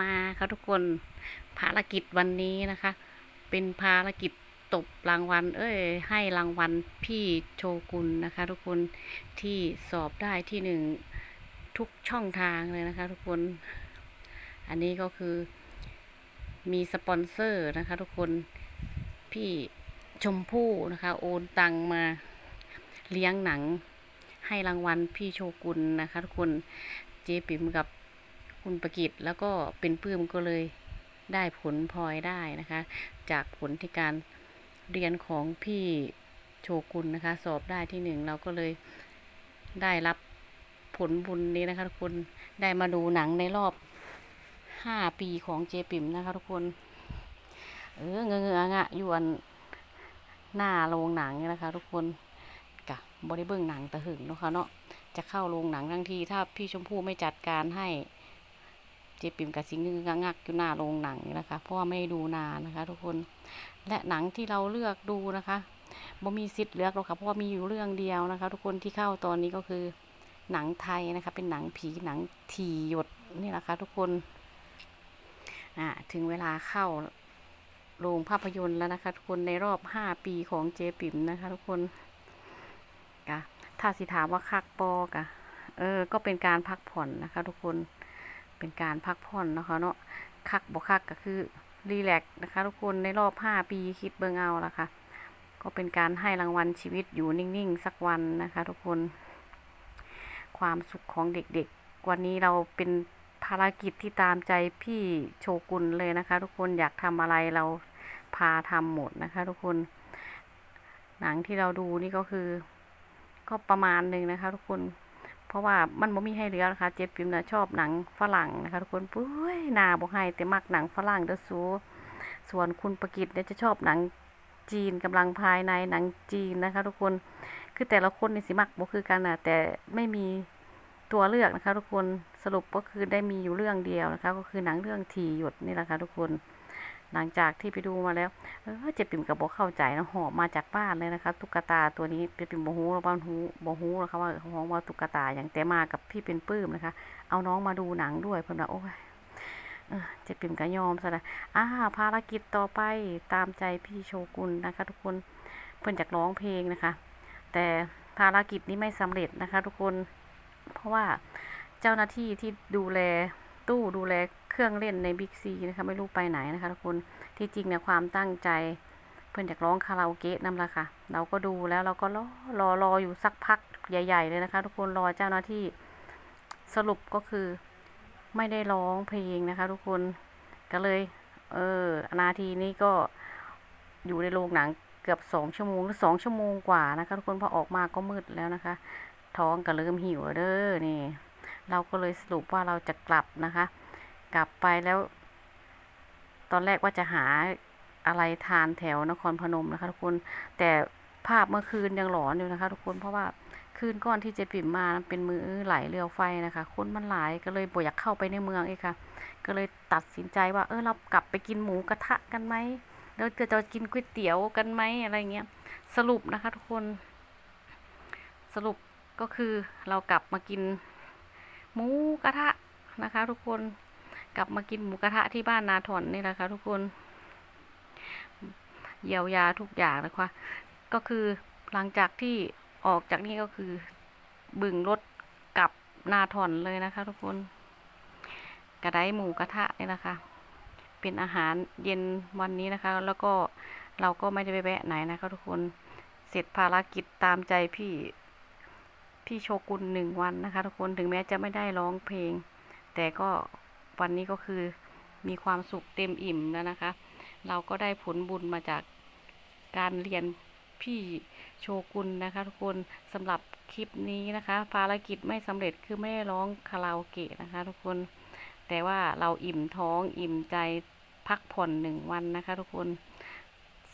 มาค่ะทุกคนภารกิจวันนี้นะคะ เป็นภารกิจตบรางวัล เอ้ย ให้รางวัลพี่โชกุนนะคะ ทุกคนที่สอบได้ที่หนึ่งทุกช่องทางเลยนะคะ ทุกคน อันนี้ก็คือมีสปอนเซอร์นะคะ ทุกคนพี่ชมพู่นะคะ โอนตังมาเลี้ยงหนังให้รางวัลพี่โชกุนนะคะ ทุกคนเจ๊ปิ๋มกับ คุณประกิตแล้วก็เป็นปื้มก็เลยได้ผลพลอยได้นะคะ จากผลที่การเรียนของพี่โชกุนนะคะ สอบได้ที่หนึ่งเราก็เลยได้รับผลบุญนี้นะคะทุกคนได้มาดูหนังในรอบห้าปีของเจปิมนะคะทุกคน เออเงื้องะยู่อันหน้าโรงหนังนะคะ ทุกคนกะบริเบิ้งหนังตะหึงเนาะคะเนาะจะเข้าโรงหนังทั้งทีถ้าพี่ชมพู่ไม่จัดการให้ เจปิมกับสิงห์งักงักอยู่หน้าโรงหนังนะคะเพราะว่าไม่ดูนานนะคะ ทุกคนและหนังที่เราเลือกดูนะคะบ่มีสิทธิ์เลือกหรอกค่ะเพราะว่ามีอยู่เรื่องเดียวนะคะ ทุกคนที่เข้าตอนนี้ก็คือหนังไทยนะคะ เป็นหนังผีหนังทีหยดนี่แหละค่ะทุกคนอ่าถึงเวลาเข้าโรงภาพยนตร์แล้วนะคะ ทุกคนในรอบห้าปีของเจปิมนะคะ ทุกคนกะถ้าสิถามว่าคักปอกะเออ ก็เป็นการพักผ่อนนะคะ ทุกคน เป็นการพักผ่อนนะคะเนาะคักบ่คักก็คือรีแลกซ์นะคะ ทุกคนในรอบห้าปีคิดเบิ่งเอาละค่ะ ก็เป็นการให้รางวัลชีวิตอยู่นิ่งๆ สักวันนะคะ ทุกคน ความสุขของเด็กๆ วันนี้เราเป็นภารกิจที่ตามใจพี่โชกุนเลยนะคะ ทุกคนอยากทำอะไรเราพาทำหมดนะคะ ทุกคน หนังที่เราดูนี่ก็คือ ก็ประมาณหนึ่งนะคะ ทุกคน ราะว่ามันบ่มีให้เหลือนะคะ เจ๊ปิมนะชอบหนังฝรั่งนะคะทุกคนปุ้ยนาบ่ให้แต่มักหนังฝรั่งเด้อสูส่วนคุณประกิตเนี่ยจะชอบหนังจีนกำลังภายในหนังจีนนะคะ ทุกคนคือแต่ละคนนี่สิมักบ่คือกันนะแต่ไม่มีตัวเลือกนะคะ ทุกคนสรุปก็คือได้มีอยู่เรื่องเดียวนะคะ ก็คือหนังเรื่องทีหยดนี่แหละค่ะทุกคน หลังจากที่ไปดูมาแล้ว เออเจ็บปิ่มกับบอกเข้าใจนะหอบมาจากบ้านเลยนะคะ ตุ๊กตาตัวนี้เจ็บปิ่มบฮูบ้านฮูบฮูนะคะว่าห้องว่าตุ๊กตาอย่างแต่มากับพี่เป็นปื้มนะคะ เอาน้องมาดูหนังด้วยเพิ่นว่าโอ้ยเออเจ็บปิ่มก็ยอมซะละอ่าภารกิจต่อไปตามใจพี่โชกุนนะคะ ทุกคนเพิ่นจากร้องเพลงนะคะ แต่ภารกิจนี้ไม่สำเร็จนะคะ ทุกคน เพราะว่าเจ้าหน้าที่ที่ดูแลตู้ดูแล เครื่องเล่นในบิ๊กซีนะคะไม่รู้ไปไหนนะคะทุกคนที่จริงเนี่ยความตั้งใจ เพื่อนอยากร้องคาราโอเกะนั่นแหละค่ะ เราก็ดูแล้วเราก็รอรอรออยู่สักพักใหญ่ ๆ เลยนะคะ ทุกคนรอเจ้าหน้าที่สรุปก็คือไม่ได้ร้องเพลงนะคะ ทุกคนก็เลย เออนาทีนี้ก็อยู่ในโรงหนังเกือบสองชั่วโมงหรือสองชั่วโมงกว่านะคะ ทุกคนพอออกมาก็มืดแล้วนะคะ ท้องก็เริ่มหิวแล้วเด้อนี่ เราก็เลยสรุปว่าเราจะกลับนะคะ กลับไปแล้ว ตอนแรกว่าจะหาอะไรทานแถวนครพนมนะคะทุกคน แต่ภาพเมื่อคืนยังหลอนอยู่นะคะ ทุกคนเพราะว่าคืนก่อนที่เจปิ่มมาเป็นมือไหลเรือไฟนะคะ คนมันหลายก็เลยบ่อยากเข้าไปในเมืองเองค่ะ ก็เลยตัดสินใจว่าเออเรากลับไปกินหมูกระทะกันไหมแล้วจะจะกินก๋วยเตี๋ยวกันไหมอะไรเงี้ยสรุปนะคะ ทุกคนสรุปก็คือเรากลับมากินหมูกระทะนะคะ ทุกคน กลับมากินหมูกระทะที่บ้านนาถอนนี่แหละค่ะทุกคนเยียวยาทุกอย่างนะคะก็คือหลังจากที่ออกจากนี่ก็คือบึงรถกลับนาถอนเลยนะคะ ทุกคน กระไดหมูกระทะนี่นะคะ เป็นอาหารเย็นวันนี้นะคะ แล้วก็เราก็ไม่ได้ไปแวะไหนนะคะ ทุกคนเสร็จภารกิจตามใจพี่พี่โชกุนหนึ่งวันนะคะ ทุกคนถึงแม้จะไม่ได้ร้องเพลง แต่ก็ วันนี้ก็คือมีความสุขเต็มอิ่มแล้วนะคะ เราก็ได้ผลบุญมาจากการเรียนพี่โชกุนนะคะ ทุกคนสำหรับคลิปนี้นะคะ ภารกิจไม่สำเร็จคือไม่ได้ร้องคาราโอเกะนะคะ ทุกคนแต่ว่าเราอิ่มท้องอิ่มใจพักผ่อนหนึ่งวันนะคะ ทุกคน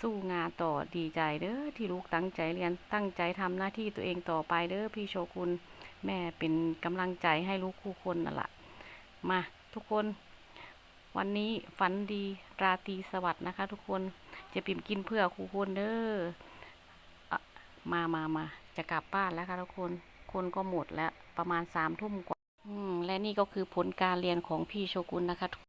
สู้งานต่อดีใจเด้อที่ลูกตั้งใจเรียนตั้งใจทำหน้าที่ตัวเองต่อไปเด้อพี่โชกุนแม่เป็นกำลังใจให้ลูกคู่คนนั่นแหละมา ทุกคน วันนี้ฝันดีราตรีสวัสดิ์นะคะ ทุกคนจะปิ่มกินเพื่อครูคนเด้อะมามามาจะกลับบ้านแล้วค่ะทุกคน คนก็หมดแล้วประมาณสามทุ่มกว่าและนี่ก็คือผลการเรียนของพี่โชกุนนะคะ